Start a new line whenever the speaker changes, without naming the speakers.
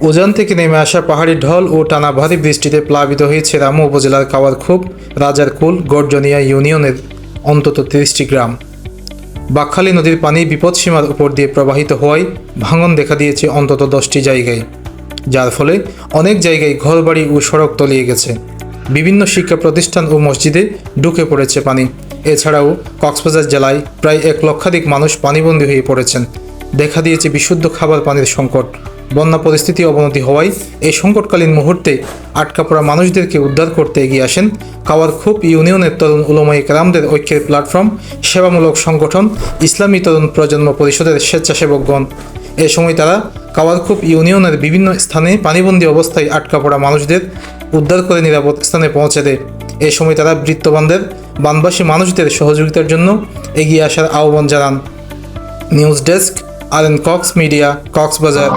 উজান থেকে নেমে আসা পাহাড়ি ঢল ও টানা ভারী বৃষ্টিতে প্লাবিত হয়েছে রামু উপজেলার কাওয়ারখুপ রাজারকুল, গর্জনিয়া ইউনিয়নের অন্তত তিরিশটি গ্রাম। বাকখালী নদীর পানি বিপদসীমার উপর দিয়ে প্রবাহিত হওয়ায় ভাঙন দেখা দিয়েছে অন্তত দশটি জায়গায়, যার ফলে অনেক জায়গায় ঘরবাড়ি ও সড়ক তলিয়ে গেছে। বিভিন্ন শিক্ষা প্রতিষ্ঠান ও মসজিদে ঢুকে পড়েছে পানি। এছাড়াও কক্সবাজার জেলায় প্রায় এক লক্ষাধিক মানুষ পানিবন্দী হয়ে পড়েছেন। দেখা দিয়েছে বিশুদ্ধ খাবার পানির সংকট। বন্যা পরিস্থিতি অবনতি হওয়ায় এই সংকটকালীন মুহূর্তে আটকা পড়া মানুষদেরকে উদ্ধার করতে এগিয়ে আসেন কাওয়ারখুপ ইউনিয়নের তরুণ উলমাই কালামদের ঐক্যের প্ল্যাটফর্ম, সেবামূলক সংগঠন, ইসলামী তরুণ প্রজন্ম পরিষদের স্বেচ্ছাসেবকগণ এ সময় তারা কাওয়ারখুপ ইউনিয়নের বিভিন্ন স্থানে পানিবন্দী অবস্থায় আটকা পড়া মানুষদের উদ্ধার করে নিরাপদ স্থানে পৌঁছে দেয়। এ সময় তারা বৃত্তবানদের, বানবাসী মানুষদের সহযোগিতার জন্য এগিয়ে আসার আহ্বান জানান। News desk R N Cox media Cox's Bazar